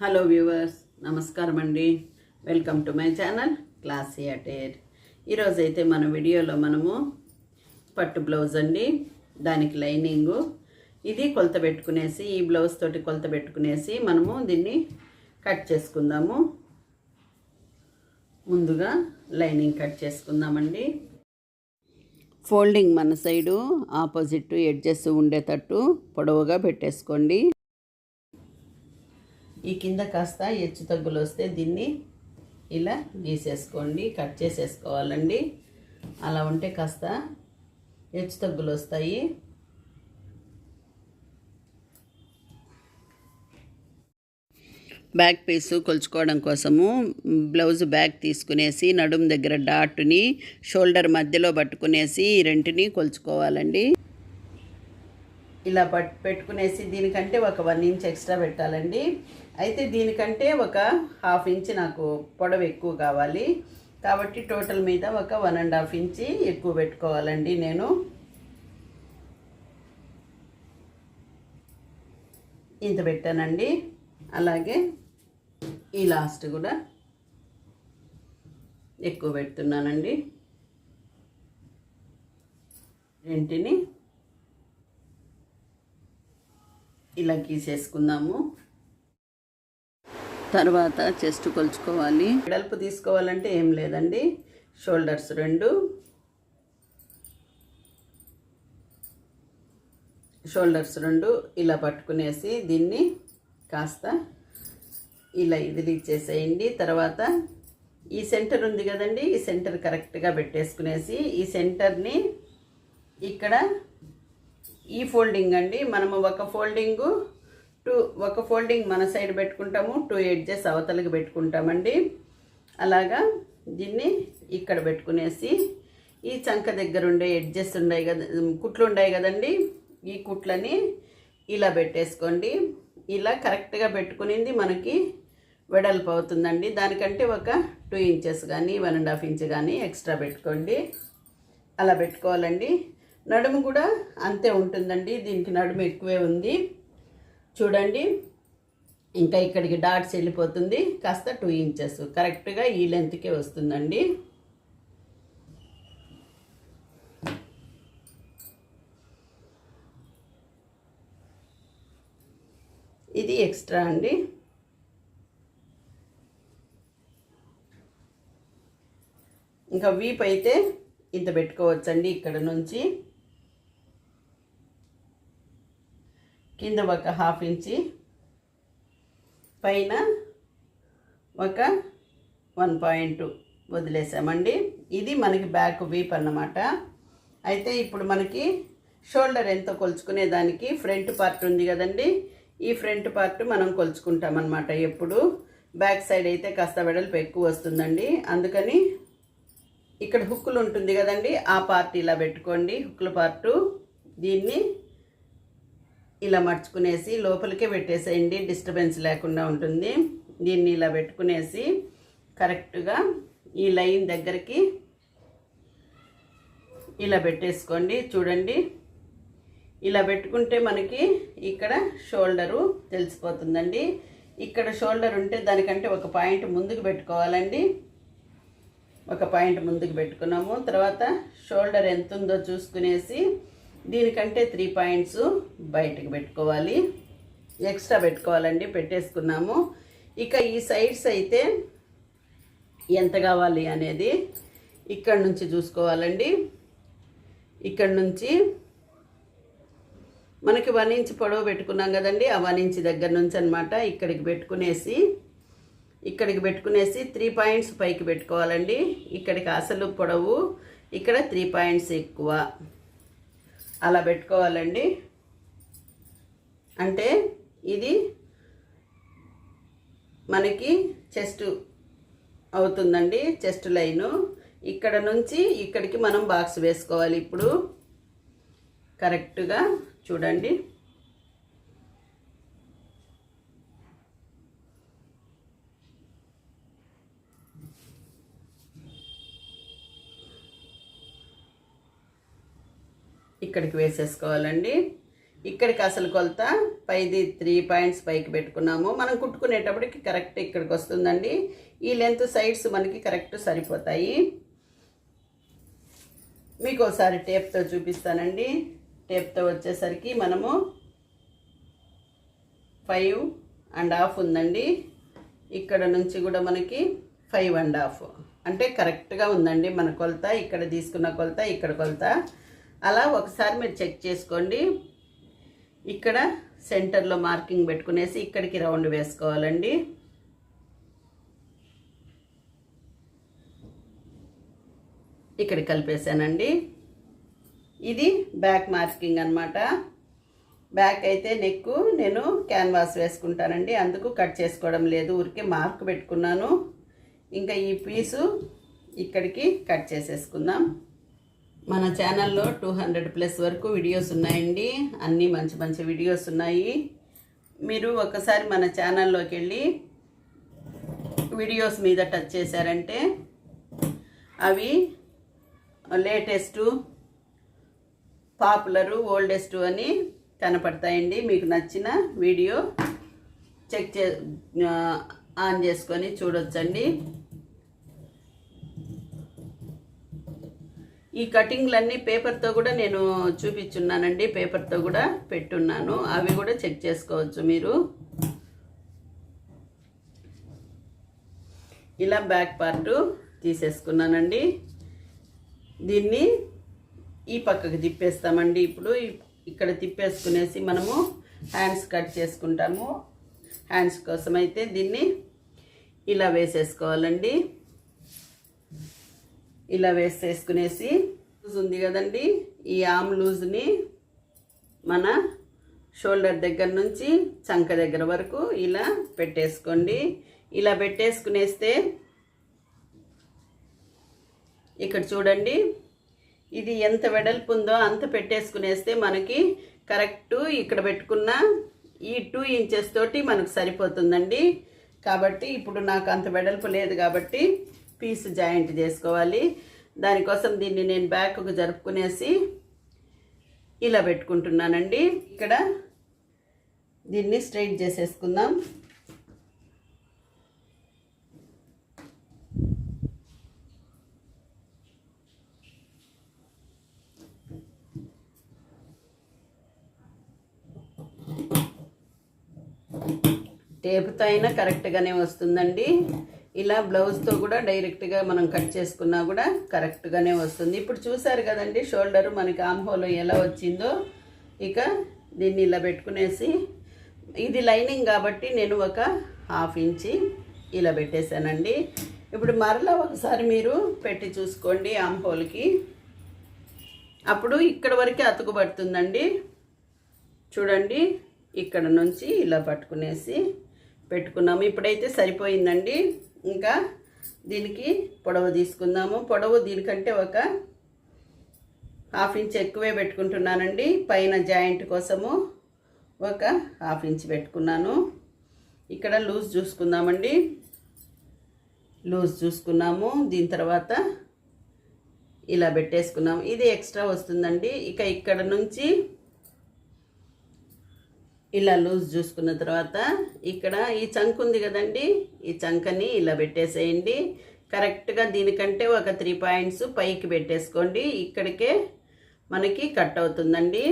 Hello viewers నమస్కారం అండి welcome to my channel classy attire. ఈరోజైతే మన వీడియోలో మనము పట్టు బ్లౌజ్ అండి. దానికి లైనింగు. ఇది కొలత పెట్టుకునేసి ఈ బ్లౌజ్ తోటి కొలత పెట్టుకునేసి మనము దీన్ని కట్ చేసుకుందాము. ముందుగా లైనింగ్ కట్ చేసుకుందామండి. ఫోల్డింగ్ మన సైడు ఆపోజిట్ ఎడ్జెస్ ఉండేటట్టు పొడవుగా పెట్టేసుకోండి. ఈ కింద కాస్త హెచ్చు తగ్గులు వస్తే దీన్ని ఇలా గీసేసుకోండి కట్ చేసేసుకోవాలండి. అలా ఉంటే కాస్త హెచ్చు తగ్గులు వస్తాయి. బ్యాక్ పీసు కొలుచుకోవడం కోసము బ్లౌజ్ బ్యాక్ తీసుకునేసి నడుము దగ్గర డాట్ని షోల్డర్ మధ్యలో పట్టుకునేసి ఈ రెంటిని కొలుచుకోవాలండి. ఇలా పట్ పెట్టుకునేసి దీనికంటే ఒక వన్ ఇంచ్ ఎక్స్ట్రా పెట్టాలండి. అయితే దీనికంటే ఒక హాఫ్ ఇంచ్ నాకు పొడవు ఎక్కువ కావాలి. కాబట్టి టోటల్ మీద ఒక వన్ అండ్ హాఫ్ ఇంచి ఎక్కువ పెట్టుకోవాలండి నేను. ఇంత పెట్టానండి. అలాగే ఈ లాస్ట్ కూడా ఎక్కువ పెడుతున్నానండి. రెంటిని ఇలా గీసేసుకుందాము. తర్వాత చెస్ట్ కొలుచుకోవాలి. వెడల్పు తీసుకోవాలంటే ఏం లేదండి. షోల్డర్స్ రెండు. షోల్డర్స్ రెండు ఇలా పట్టుకునేసి దీన్ని కాస్త ఇలా ఇదిలిచ్చేసేయండి. తర్వాత ఈ సెంటర్ ఉంది కదండి ఈ సెంటర్ కరెక్ట్గా పెట్టేసుకునేసి ఈ సెంటర్ని ఇక్కడ ఈ ఫోల్డింగ్ అండి. మనము ఒక ఫోల్డింగు టూ ఒక ఫోల్డింగ్ మన సైడ్ పెట్టుకుంటాము టూ ఎడ్జెస్ అవతలకి పెట్టుకుంటామండి. అలాగా దీన్ని ఇక్కడ పెట్టుకునేసి ఈ చంక దగ్గర ఉండే ఎడ్జెస్ ఉన్నాయి కదా కుట్లు ఉన్నాయి కదండి. ఈ కుట్లని ఇలా పెట్టేసుకోండి. ఇలా కరెక్ట్గా పెట్టుకునింది మనకి వెడల్పు అవుతుందండి. దానికంటే ఒక టూ ఇంచెస్ కానీ వన్ అండ్ హాఫ్ ఇంచ్ కానీ ఎక్స్ట్రా పెట్టుకోండి. అలా పెట్టుకోవాలండి. నడుము కూడా అంతే ఉంటుందండి దీనికి నడుము ఎక్కువే ఉంది. చూడండి ఇంకా ఇక్కడికి డాట్స్ వెళ్ళిపోతుంది. కాస్త టూ ఇంచెస్ కరెక్ట్గా ఈ లెంత్కే వస్తుందండి. ఇది ఎక్స్ట్రా అండి. ఇంకా వీప్ అయితే ఇంత పెట్టుకోవచ్చండి ఇక్కడ నుంచి. కింద ఒక హాఫ్ ఇంచి పైన ఒక వన్ పాయింట్ వదిలేసామండి. ఇది మనకి బ్యాక్ వీప్ అన్నమాట. అయితే ఇప్పుడు మనకి షోల్డర్ ఎంతో కొలుచుకునే దానికి ఫ్రంట్ పార్ట్ ఉంది కదండి. ఈ ఫ్రంట్ పార్ట్ మనం కొలుచుకుంటాం అనమాట ఎప్పుడు బ్యాక్ సైడ్ అయితే కాస్త వెడల్పు ఎక్కువ వస్తుందండి. అందుకని ఇక్కడ హుక్కులు ఉంటుంది కదండి. ఆ పార్ట్ ఇలా పెట్టుకోండి. హుక్కుల పార్టు దీన్ని ఇలా మర్చుకునేసి లోపలికే పెట్టేసేయండి డిస్టర్బెన్స్ లేకుండా ఉంటుంది. దీన్ని ఇలా పెట్టుకునేసి కరెక్ట్గా ఈ లైన్ దగ్గరికి ఇలా పెట్టేసుకోండి. చూడండి ఇలా పెట్టుకుంటే మనకి ఇక్కడ షోల్డరు తెలిసిపోతుందండి. ఇక్కడ షోల్డర్ ఉంటే దానికంటే ఒక పాయింట్ ముందుకు పెట్టుకోవాలండి. ఒక పాయింట్ ముందుకు పెట్టుకున్నాము. తర్వాత షోల్డర్ ఎంత ఉందో చూసుకునేసి దీనికంటే త్రీ పాయింట్స్ బయటకు పెట్టుకోవాలి. ఎక్స్ట్రా పెట్టుకోవాలండి పెట్టేసుకున్నాము. ఇక ఈ సైడ్స్ అయితే ఎంత కావాలి అనేది ఇక్కడ నుంచి చూసుకోవాలండి. ఇక్కడ నుంచి మనకి వన్ ఇంచ్ పొడవు పెట్టుకున్నాం కదండి ఆ వన్ ఇంచ్ దగ్గర నుంచి అనమాట ఇక్కడికి పెట్టుకునేసి ఇక్కడికి పెట్టుకునేసి త్రీ పాయింట్స్ పైకి పెట్టుకోవాలండి. ఇక్కడికి అసలు పొడవు ఇక్కడ త్రీ పాయింట్స్ ఎక్కువ. అలా పెట్టుకోవాలండి. అంటే ఇది మనకి చెస్ట్ అవుతుందండి చెస్ట్ లైను. ఇక్కడ నుంచి ఇక్కడికి మనం బాక్స్ వేసుకోవాలి ఇప్పుడు. కరెక్ట్గా చూడండి. ఇక్కడికి వేసేసుకోవాలండి. ఇక్కడికి అసలు కొలత పైది త్రీ పాయింట్స్ పైకి పెట్టుకున్నాము. మనం కుట్టుకునేటప్పటికి కరెక్ట్ ఇక్కడికి వస్తుందండి. ఈ లెంత్ సైడ్స్ మనకి కరెక్ట్ సరిపోతాయి. మీకు ఒకసారి టేప్తో చూపిస్తానండి. టేప్తో వచ్చేసరికి మనము ఫైవ్ అండ్ హాఫ్ ఉందండి. ఇక్కడ నుంచి కూడా మనకి ఫైవ్ అండ్ హాఫ్. అంటే కరెక్ట్గా ఉందండి మన కొలత. ఇక్కడ తీసుకున్న కొలత ఇక్కడ కొలత. అలా ఒకసారి మీరు చెక్ చేసుకోండి. ఇక్కడ సెంటర్లో మార్కింగ్ పెట్టుకునేసి ఇక్కడికి రౌండ్ వేసుకోవాలండి. ఇక్కడ కలిపేశానండి. ఇది బ్యాక్ మార్కింగ్ అనమాట బ్యాక్ అయితే నెక్ నేను క్యాన్వాస్ వేసుకుంటానండి. అందుకు కట్ చేసుకోవడం లేదు ఊరికే మార్క్ పెట్టుకున్నాను. ఇంకా ఈ పీసు ఇక్కడికి కట్ చేసేసుకుందాం. మన ఛానల్లో టూ హండ్రెడ్ ప్లస్ వరకు వీడియోస్ ఉన్నాయండి. అన్నీ మంచి మంచి వీడియోస్ ఉన్నాయి. మీరు ఒకసారి మన ఛానల్లోకి వెళ్ళి వీడియోస్ మీద టచ్ చేశారంటే అవి లేటెస్టు పాపులరు ఓల్డెస్ట్ అని కనపడతాయండి. మీకు నచ్చిన వీడియో చెక్ చే ఆన్ చేసుకొని చూడొచ్చండి. ఈ కటింగ్లన్నీ పేపర్తో కూడా నేను చూపించున్నానండి. పేపర్తో కూడా పెట్టున్నాను. అవి కూడా చెక్ చేసుకోవచ్చు మీరు. ఇలా బ్యాక్ పార్ట్ తీసేసుకున్నానండి. దీన్ని ఈ పక్కకు తిప్పేస్తామండి. ఇప్పుడు ఇక్కడ తిప్పేసుకునేసి మనము హ్యాండ్స్ కట్ చేసుకుంటాము. హ్యాండ్స్ కోసం అయితే దీన్ని ఇలా వేసేసుకోవాలండి. ఇలా వేసేసుకునేసి లూజ్ ఉంది కదండి. ఈ ఆమ్ లూజ్ని మన షోల్డర్ దగ్గర నుంచి చంక దగ్గర వరకు ఇలా పెట్టేసుకోండి. ఇలా పెట్టేసుకునేస్తే ఇక్కడ చూడండి ఇది ఎంత వెడల్పు ఉందో అంత పెట్టేసుకునేస్తే మనకి కరెక్ట్ ఇక్కడ పెట్టుకున్న ఈ టూ ఇంచెస్ తోటి మనకు సరిపోతుందండి. కాబట్టి ఇప్పుడు నాకు అంత వెడల్పు లేదు కాబట్టి పీస్ జాయింట్ చేసుకోవాలి. దానికోసం దీన్ని నేను బ్యాక్కు జరుపుకునేసి ఇలా పెట్టుకుంటున్నానండి. ఇక్కడ దీన్ని స్ట్రైట్ చేసేసుకుందాం. టేపుతో అయినా కరెక్ట్గానే వస్తుందండి. ఇలా బ్లౌజ్తో కూడా డైరెక్ట్గా మనం కట్ చేసుకున్నా కూడా కరెక్ట్గానే వస్తుంది. ఇప్పుడు చూసారు కదండి షోల్డర్ మనకి ఆమ్హోలో ఎలా వచ్చిందో? ఇక దీన్ని ఇలా పెట్టుకునేసి ఇది లైనింగ్ కాబట్టి నేను ఒక హాఫ్ ఇంచి ఇలా పెట్టేశానండి. ఇప్పుడు మరలా ఒకసారి మీరు పెట్టి చూసుకోండి ఆమ్హోల్కి అప్పుడు ఇక్కడ వరకే అతుకుబడుతుందండి చూడండి ఇక్కడ నుంచి ఇలా పట్టుకునేసి పెట్టుకున్నాము. ఇప్పుడైతే సరిపోయిందండి. ఇంకా దీనికి పొడవు తీసుకుందాము. పొడవు దీనికంటే ఒక హాఫ్ ఇంచ్ ఎక్కువే పెట్టుకుంటున్నానండి. పైన జాయింట్ కోసము ఒక హాఫ్ ఇంచ్ పెట్టుకున్నాను. ఇక్కడ లూజ్ చూసుకుందామండి. లూజ్ చూసుకున్నాము. దీని తర్వాత ఇలా పెట్టేసుకున్నాము. ఇది ఎక్స్ట్రా వస్తుందండి. ఇక ఇక్కడ నుంచి ఇలా లూజ్ చూసుకున్న తర్వాత ఇక్కడ ఈ చంక్ ఉంది కదండి ఈ చంకని ఇలా పెట్టేసేయండి. కరెక్ట్గా దీనికంటే ఒక త్రీ పాయింట్స్ పైకి పెట్టేసుకోండి. ఇక్కడికే మనకి కట్ అవుతుందండి.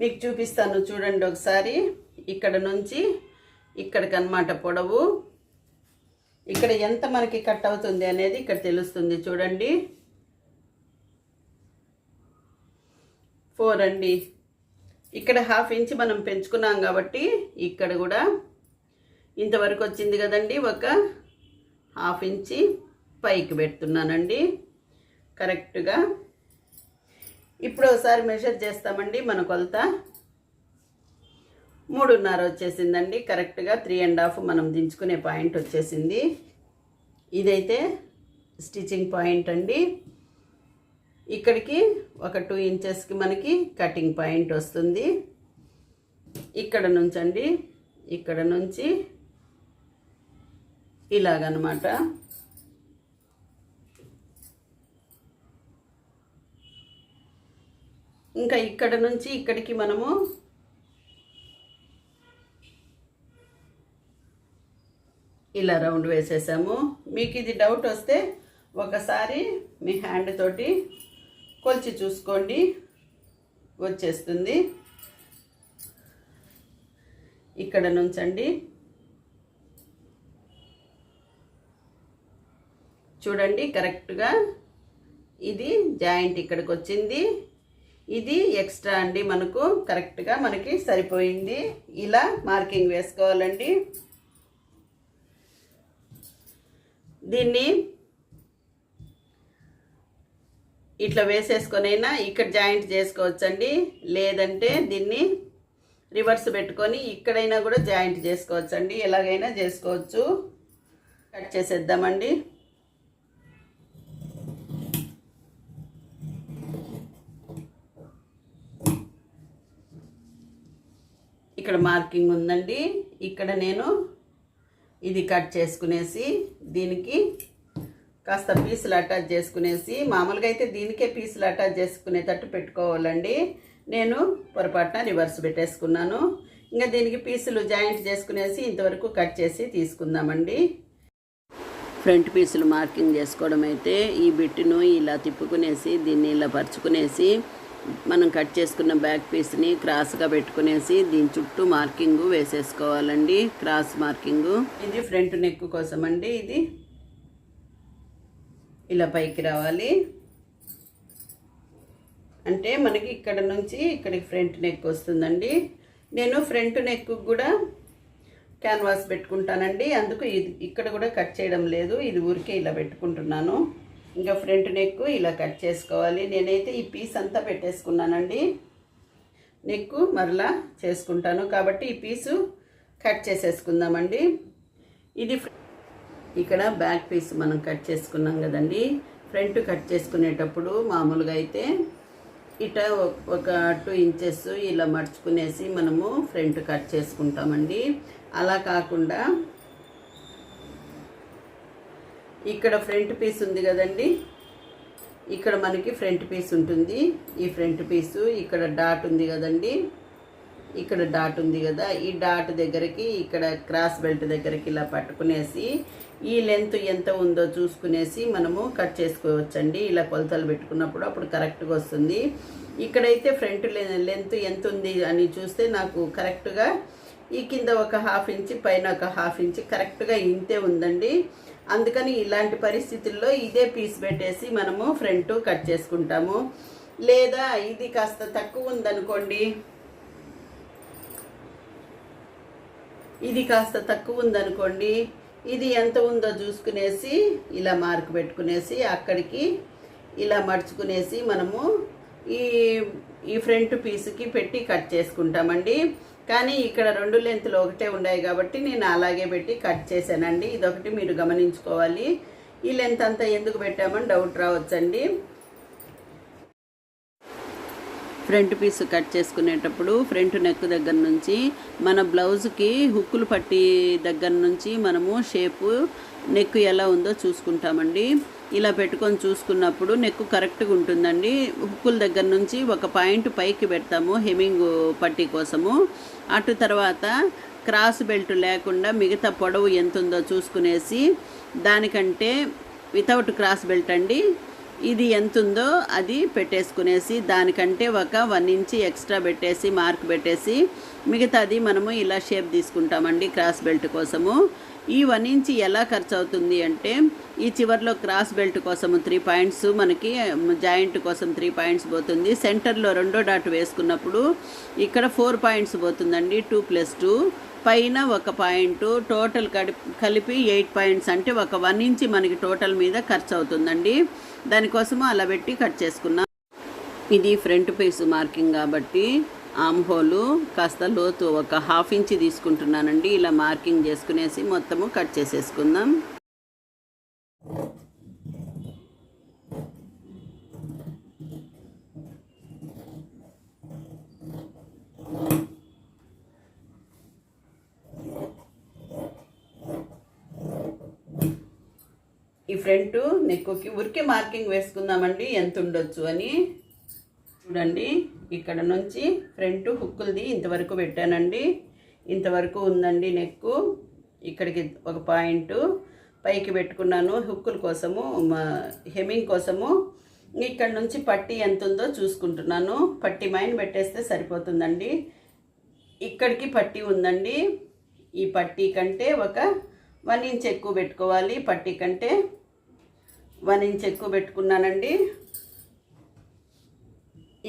మీకు చూపిస్తాను చూడండి ఒకసారి. ఇక్కడ నుంచి ఇక్కడికనమాట పొడవు. ఇక్కడ ఎంత మనకి కట్ అవుతుంది అనేది ఇక్కడ తెలుస్తుంది చూడండి. ఫోర్ అండి. ఇక్కడ హాఫ్ ఇంచ్ మనం పెంచుకున్నాం కాబట్టి ఇక్కడ కూడా ఇంతవరకు వచ్చింది కదండి ఒక హాఫ్ ఇంచి పైకి పెడుతున్నానండి. కరెక్ట్గా ఇప్పుడు ఒకసారి మెషర్ చేస్తామండి మన కొలత. మూడున్నర వచ్చేసిందండి. కరెక్ట్గా త్రీ అండ్ హాఫ్ మనం దించుకునే పాయింట్ వచ్చేసింది. ఇదైతే స్టిచ్చింగ్ పాయింట్ అండి. ఇక్కడికి ఒక టూ ఇంచెస్కి మనకి కటింగ్ పాయింట్ వస్తుంది. ఇక్కడ నుంచి అండి ఇక్కడ నుంచి ఇలాగనమాట. ఇంకా ఇక్కడ నుంచి ఇక్కడికి మనము ఇలా రౌండ్ వేసేసాము. మీకు ఇది డౌట్ వస్తే ఒకసారి మీ హ్యాండ్ తోటి కొలిచి చూసుకోండి. వచ్చేస్తుంది. ఇక్కడ నుంచండి. చూడండి కరెక్ట్గా ఇది జాయింట్ ఇక్కడికి వచ్చింది ఇది ఎక్స్ట్రా అండి మనకు కరెక్ట్గా మనకి సరిపోయింది. ఇలా మార్కింగ్ వేసుకోవాలండి. దీన్ని ఇట్లా వేసేసుకొనైనా ఇక్కడ జాయింట్ చేసుకోవచ్చండి. లేదంటే దీన్ని రివర్స్ పెట్టుకొని ఇక్కడైనా కూడా జాయింట్ చేసుకోవచ్చండి. ఎలాగైనా చేసుకోవచ్చు. కట్ చేసేద్దామండి. ఇక్కడ మార్కింగ్ ఉందండి. ఇక్కడ నేను ఇది కట్ చేసుకునేసి దీనికి కాస్త పీసులు అటాచ్ చేసుకునేసి మామూలుగా అయితే దీనికే పీసులు అటాచ్ చేసుకునేటట్టు పెట్టుకోవాలండి. నేను పొరపాటున రివర్స్ పెట్టేసుకున్నాను. ఇంకా దీనికి పీసులు జాయింట్ చేసుకునేసి ఇంతవరకు కట్ చేసి తీసుకుందామండి. ఫ్రంట్ పీసులు మార్కింగ్ చేసుకోవడం అయితే ఈ బిట్టును ఇలా తిప్పుకునేసి దీన్ని ఇలా పరుచుకునేసి మనం కట్ చేసుకున్న బ్యాక్ పీస్ని క్రాస్గా పెట్టుకునేసి దీని చుట్టూ మార్కింగు వేసేసుకోవాలండి. Cross marking. ఇది ఫ్రంట్ నెక్ కోసం అండి ఇది. ఇలా పైకి రావాలి. అంటే మనకి ఇక్కడ నుంచి ఇక్కడికి ఫ్రంట్ నెక్ వస్తుందండి. నేను ఫ్రంట్ నెక్ కూడా క్యాన్వాస్ పెట్టుకుంటానండి. అందుకు ఇది ఇక్కడ కూడా కట్ చేయడం లేదు. ఇది ఊరికే ఇలా పెట్టుకుంటున్నాను. ఇంకా ఫ్రంట్ నెక్ ఇలా కట్ చేసుకోవాలి. నేనైతే ఈ పీస్ అంతా పెట్టేసుకున్నానండి. నెక్ మరలా చేసుకుంటాను. కాబట్టి ఈ పీసు కట్ చేసేసుకుందామండి. ఇది ఇక్కడ బ్యాక్ పీస్ మనం కట్ చేసుకున్నాం కదండి. ఫ్రంట్ కట్ చేసుకునేటప్పుడు మామూలుగా అయితే ఇట ఒక టూ ఇంచెస్ ఇలా మడుచుకునేసి మనము ఫ్రంట్ కట్ చేసుకుంటామండి. అలా కాకుండా ఇక్కడ ఫ్రంట్ పీస్ ఉంది కదండి. ఇక్కడ మనకి ఫ్రంట్ పీస్ ఉంటుంది. ఈ ఫ్రంట్ పీసు ఇక్కడ డాట్ ఉంది కదండి. ఇక్కడ డాట్ ఉంది కదా ఈ డాట్ దగ్గరికి ఇక్కడ క్రాస్ బెల్ట్ దగ్గరికి ఇలా పట్టుకునేసి ఈ లెంత్ ఎంత ఉందో చూసుకునేసి మనము కట్ చేసుకోవచ్చండి. ఇలా కొలతలు పెట్టుకున్నప్పుడు అప్పుడు కరెక్ట్గా వస్తుంది. ఇక్కడైతే ఫ్రంట్ లెంత్ ఎంత ఉంది అని చూస్తే నాకు కరెక్ట్గా ఈ కింద ఒక హాఫ్ ఇంచ్ పైన ఒక హాఫ్ ఇంచ్ కరెక్ట్గా ఇంతే ఉందండి. అందుకని ఇలాంటి పరిస్థితుల్లో ఇదే పీస్ పెట్టేసి మనము ఫ్రంట్ కట్ చేసుకుంటాము. లేదా ఇది కాస్త తక్కువ ఉందనుకోండి ఇది కాస్త తక్కువ ఉందనుకోండి ఇది ఎంత ఉందో చూసుకునేసి ఇలా మార్క్ పెట్టుకునేసి అక్కడికి ఇలా మడుచుకునేసి మనము ఈ ఈ ఫ్రంట్ పీస్కి పెట్టి కట్ చేసుకుంటామండి. కానీ ఇక్కడ రెండు లెంత్లు ఒకటే ఉన్నాయి కాబట్టి నేను అలాగే పెట్టి కట్ చేశానండి. ఇదొకటి మీరు గమనించుకోవాలి. ఈ లెంత్ అంతా ఎందుకు పెట్టామని డౌట్ రావచ్చండి. ఫ్రంట్ పీస్ కట్ చేసుకునేటప్పుడు ఫ్రంట్ నెక్ దగ్గర నుంచి మన బ్లౌజ్కి హుక్కులు పట్టి దగ్గర నుంచి మనము షేపు నెక్ ఎలా ఉందో చూసుకుంటామండి. ఇలా పెట్టుకొని చూసుకున్నప్పుడు నెక్ కరెక్ట్గా ఉంటుందండి. హుక్కుల దగ్గర నుంచి ఒక పాయింట్ పైకి పెడతాము హెమింగ్ పట్టీ కోసము. అటు తర్వాత క్రాస్ బెల్ట్ లేకుండా మిగతా పొడవు ఎంత ఉందో చూసుకునేసి దానికంటే వితౌట్ క్రాస్ బెల్ట్ అండి ఇది ఎంత ఉందో అది పెట్టేసుకునేసి దానికంటే ఒక వన్ ఇంచ్ ఎక్స్ట్రా పెట్టేసి మార్క్ పెట్టేసి మిగతాది మనము ఇలా షేప్ తీసుకుంటామండి క్రాస్ బెల్ట్ కోసము. ఈ వన్ ఇంచ్ ఎలా ఖర్చు అవుతుంది అంటే ఈ చివర్లో క్రాస్ బెల్ట్ కోసము త్రీ పాయింట్స్ మనకి జాయింట్ కోసం త్రీ పాయింట్స్ పోతుంది. సెంటర్లో రెండో డాట్ వేసుకున్నప్పుడు ఇక్కడ ఫోర్ పాయింట్స్ పోతుందండి టూ ప్లస్ టూ. పైన ఒక పాయింట్ టోటల్ కలిపి ఎయిట్ పాయింట్స్ అంటే ఒక వన్ ఇంచ్ మనకి టోటల్ మీద ఖర్చు అవుతుందండి. దానికోసము అలా పెట్టి కట్ చేసుకున్నాం. ఇది ఫ్రంట్ పీస్ మార్కింగ్ కాబట్టి ఆమ్ హోలు కాస్త లోతు ఒక హాఫ్ ఇంచ్ తీసుకుంటున్నానండి. ఇలా మార్కింగ్ చేసుకునేసి మొత్తము కట్ చేసేసుకుందాం. ఈ ఫ్రంట్ నెక్కుకి ఉరికి మార్కింగ్ వేసుకుందామండి ఎంత ఉండొచ్చు అని. చూడండి ఇక్కడ నుంచి ఫ్రంట్ హుక్కులది ఇంతవరకు పెట్టానండి. ఇంతవరకు ఉందండి నెక్కు. ఇక్కడికి ఒక పాయింట్. పైకి పెట్టుకున్నాను హుక్కుల కోసము హెమింగ్ కోసము. ఇక్కడ నుంచి పట్టి ఎంత ఉందో చూసుకుంటున్నాను. పట్టి మైన్ పెట్టేస్తే సరిపోతుందండి. ఇక్కడికి పట్టి ఉందండి. ఈ పట్టి కంటే ఒక వన్ ఇంచ్ ఎక్కువ పెట్టుకోవాలి. పట్టి కంటే వన్ ఇంచ్ ఎక్కువ పెట్టుకున్నానండి.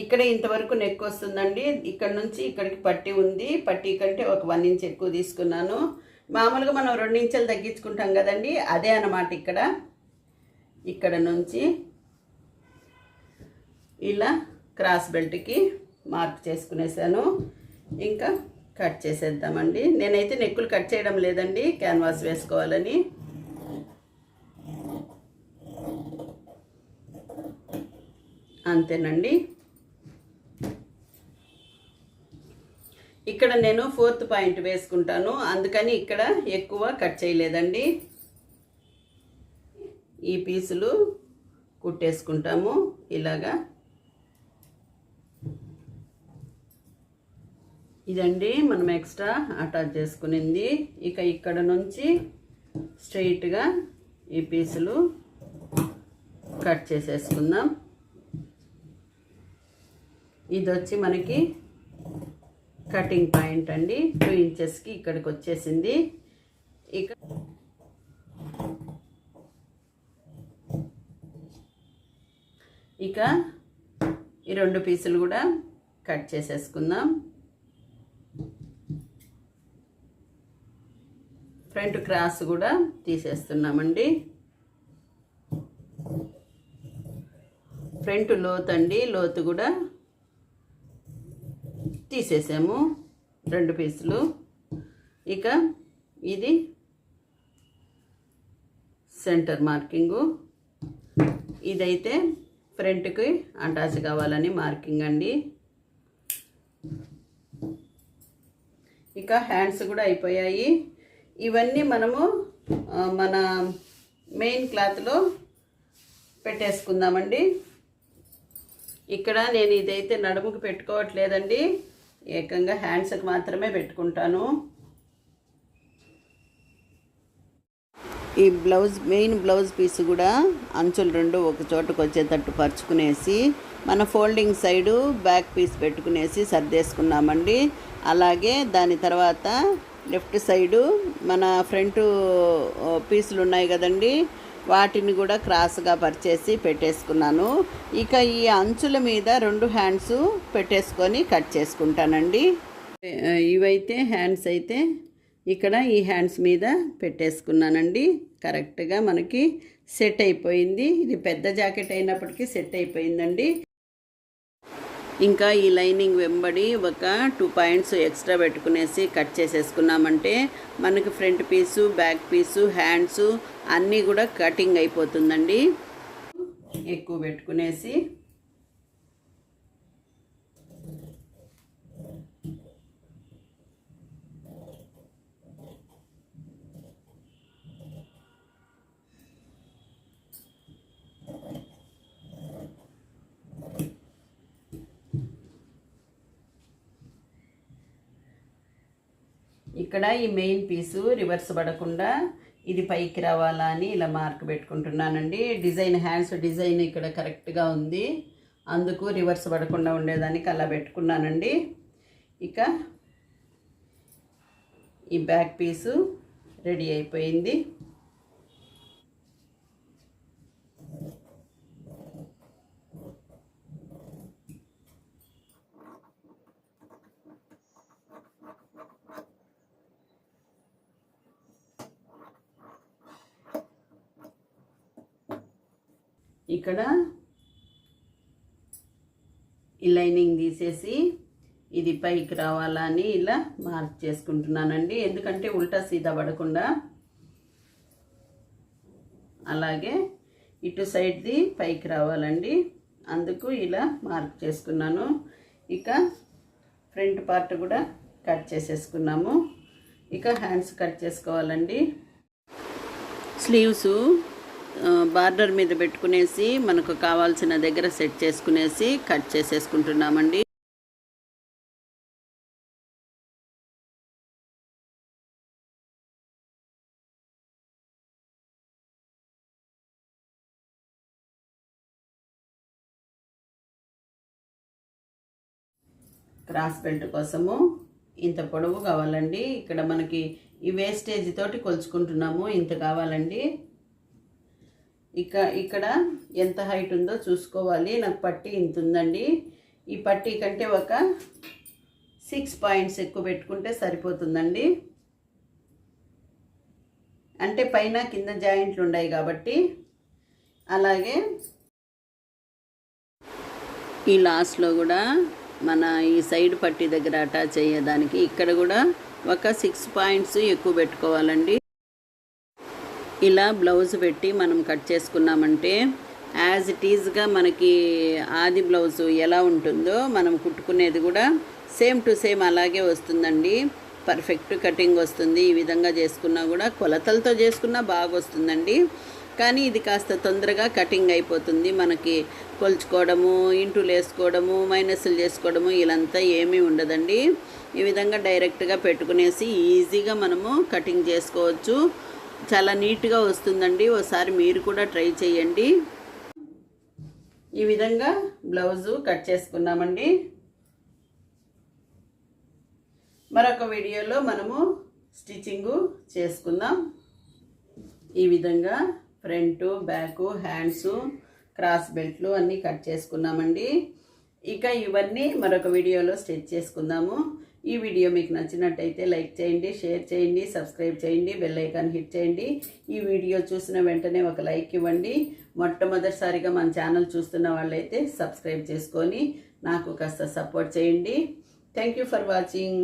ఇక్కడ ఇంతవరకు నెక్ వస్తుందండి. ఇక్కడ నుంచి ఇక్కడికి పట్టి ఉంది. పట్టి కంటే ఒక వన్ ఇంచ్ ఎక్కువ తీసుకున్నాను. మామూలుగా మనం రెండు ఇంచులు తగ్గించుకుంటాం కదండి. అదే అన్నమాట ఇక్కడ. ఇక్కడ నుంచి ఇలా క్రాస్ బెల్ట్కి మార్క్ చేసుకునేసాను. ఇంకా కట్ చేసేద్దామండి. నేనైతే నెక్కులు కట్ చేయడం లేదండి. క్యాన్వాస్ వేసుకోవాలని. అంతేనండి. ఇక్కడ నేను ఫోర్త్ పాయింట్ వేసుకుంటాను. అందుకని ఇక్కడ ఎక్కువ కట్ చేయలేదండి. ఈ పీసులు కుట్టేసుకుంటాము. ఇలాగా. ఇదండి మనం ఎక్స్ట్రా అటాచ్ చేసుకునింది. ఇక ఇక్కడ నుంచి స్ట్రైట్గా ఈ పీసులు కట్ చేసేసుకుందాం. ఇది వచ్చి మనకి కటింగ్ పాయింట్ అండి. టూ ఇంచెస్కి ఇక్కడికి వచ్చేసింది. ఇక ఇక ఈ రెండు పీసులు కూడా కట్ చేసేసుకుందాం. ఫ్రంట్ క్రాస్ కూడా తీసేస్తున్నామండి. ఫ్రంట్ లోత్ అండి. లోతు కూడా తీసేసాము రెండు పీసులు. ఇక ఇది సెంటర్ మార్కింగు. ఇదైతే ఫ్రంట్కి అటాచ్ కావాలని మార్కింగ్ అండి. ఇక హ్యాండ్స్ కూడా అయిపోయాయి. ఇవన్నీ మనము మన మెయిన్ క్లాత్లో పెట్టేసుకుందామండి. ఇక్కడ నేను ఇదైతే నడుముకు పెట్టుకోవట్లేదండి. ఏకంగా హ్యాండ్స్కి మాత్రమే పెట్టుకుంటాను. ఈ బ్లౌజ్ మెయిన్ బ్లౌజ్ పీస్ కూడా అంచులు రెండు ఒక చోటకు వచ్చేటట్టు పరుచుకునేసి మన ఫోల్డింగ్ సైడు బ్యాక్ పీస్ పెట్టుకునేసి సర్దేసుకున్నామండి. అలాగే దాని తర్వాత లెఫ్ట్ సైడు మన ఫ్రంట్ పీసులు uh, ఉన్నాయి కదండి. వాటిని కూడా క్రాస్గా పరిచేసి పెట్టేసుకున్నాను. ఇక ఈ అంచుల మీద రెండు హ్యాండ్స్ పెట్టేసుకొని కట్ చేసుకుంటానండి. ఇవైతే హ్యాండ్స్ అయితే ఇక్కడ ఈ హ్యాండ్స్ మీద పెట్టేసుకున్నానండి. కరెక్ట్గా మనకి సెట్ అయిపోయింది. ఇది పెద్ద జాకెట్ అయినప్పటికీ సెట్ అయిపోయిందండి. ఇంకా ఈ లైనింగ్ వెంబడి ఒక టూ పాయింట్స్ ఎక్స్ట్రా పెట్టుకునేసి కట్ చేసేసుకున్నామంటే మనకి front piece back piece hands అన్నీ కూడా కటింగ్ అయిపోతుందండి. ఎక్కువ పెట్టుకునేసి ఇక్కడ ఈ మెయిన్ పీసు రివర్స్ పడకుండా ఇది పైకి రావాలా అని ఇలా మార్క్ పెట్టుకుంటున్నానండి. డిజైన్ హ్యాండ్స్ డిజైన్ ఇక్కడ కరెక్ట్గా ఉంది. అందుకు రివర్స్ పడకుండా ఉండేదానికి అలా పెట్టుకున్నానండి. ఇక ఈ బ్యాక్ పీసు రెడీ అయిపోయింది. ఇక్కడ ఈ లైనింగ్ తీసేసి ఇది పైకి రావాలా అని ఇలా మార్క్ చేసుకుంటున్నానండి. ఎందుకంటే ఉల్టా సీదా పడకుండా అలాగే ఇటు సైడ్ది పైకి రావాలండి. అందుకు ఇలా మార్క్ చేసుకున్నాను. ఇక ఫ్రంట్ పార్ట్ కూడా కట్ చేసేసుకున్నాము. ఇక హ్యాండ్స్ కట్ చేసుకోవాలండి. స్లీవ్స్ బార్డర్ మీద పెట్టుకునేసి మనకు కావాల్సిన దగ్గర సెట్ చేసుకునేసి కట్ చేసేసుకుంటున్నామండి. క్రాస్ బెల్ట్ కోసము ఇంత పొడవు కావాలండి. ఇక్కడ మనకి ఈ వేస్టేజ్ తోటి కొలుచుకుంటున్నాము. ఇంత కావాలండి. ఇక ఇక్కడ ఎంత హైట్ ఉందో చూసుకోవాలి. నాకు పట్టి ఇంత ఉందండి. ఈ పట్టి కంటే ఒక సిక్స్ పాయింట్స్ ఎక్కువ పెట్టుకుంటే సరిపోతుందండి. అంటే పైన కింద జాయింట్లు ఉన్నాయి కాబట్టి అలాగే ఈ లాస్ట్లో కూడా మన ఈ సైడ్ పట్టి దగ్గర అటాచ్ అయ్యేదానికి ఇక్కడ కూడా ఒక సిక్స్ పాయింట్స్ ఎక్కువ పెట్టుకోవాలండి. ఇలా బ్లౌజ్ పెట్టి మనం కట్ చేసుకున్నామంటే యాజ్ ఇట్ ఈజ్గా మనకి ఆది బ్లౌజ్ ఎలా ఉంటుందో మనం కుట్టుకునేది కూడా సేమ్ టు సేమ్ అలాగే వస్తుందండి. పర్ఫెక్ట్ కటింగ్ వస్తుంది. ఈ విధంగా చేసుకున్నా కూడా కొలతలతో చేసుకున్నా బాగా వస్తుందండి కానీ ఇది కాస్త తొందరగా కటింగ్ అయిపోతుంది. మనకి కొలుచుకోవడము ఇంటూలు వేసుకోవడము మైనస్లు చేసుకోవడము ఇలాంతా ఏమీ ఉండదండి. ఈ విధంగా డైరెక్ట్గా పెట్టుకునేసి ఈజీగా మనము కటింగ్ చేసుకోవచ్చు. చాలా నీట్గా వస్తుందండి. ఒకసారి మీరు కూడా ట్రై చేయండి. ఈ విధంగా బ్లౌజు కట్ చేసుకున్నామండి. మరొక వీడియోలో మనము స్టిచ్చింగు చేసుకుందాం. ఈ విధంగా ఫ్రంట్ బ్యాక్ హ్యాండ్స్ క్రాస్ బెల్ట్లు అన్నీ కట్ చేసుకున్నామండి. ఇక ఇవన్నీ మరొక వీడియోలో స్టిచ్ చేసుకుందాము. ఈ వీడియో మీకు నచ్చినట్టయితే లైక్ చేయండి షేర్ చేయండి సబ్స్క్రైబ్ చేయండి బెల్ ఐకాన్ హిట్ చేయండి. ఈ వీడియో చూసిన వెంటనే ఒక లైక్ ఇవ్వండి. మొట్టమొదటిసారిగా మన ఛానల్ చూస్తున్న వాళ్ళైతే సబ్స్క్రైబ్ చేసుకొని నాకు కాస్త సపోర్ట్ చేయండి. Thank you for watching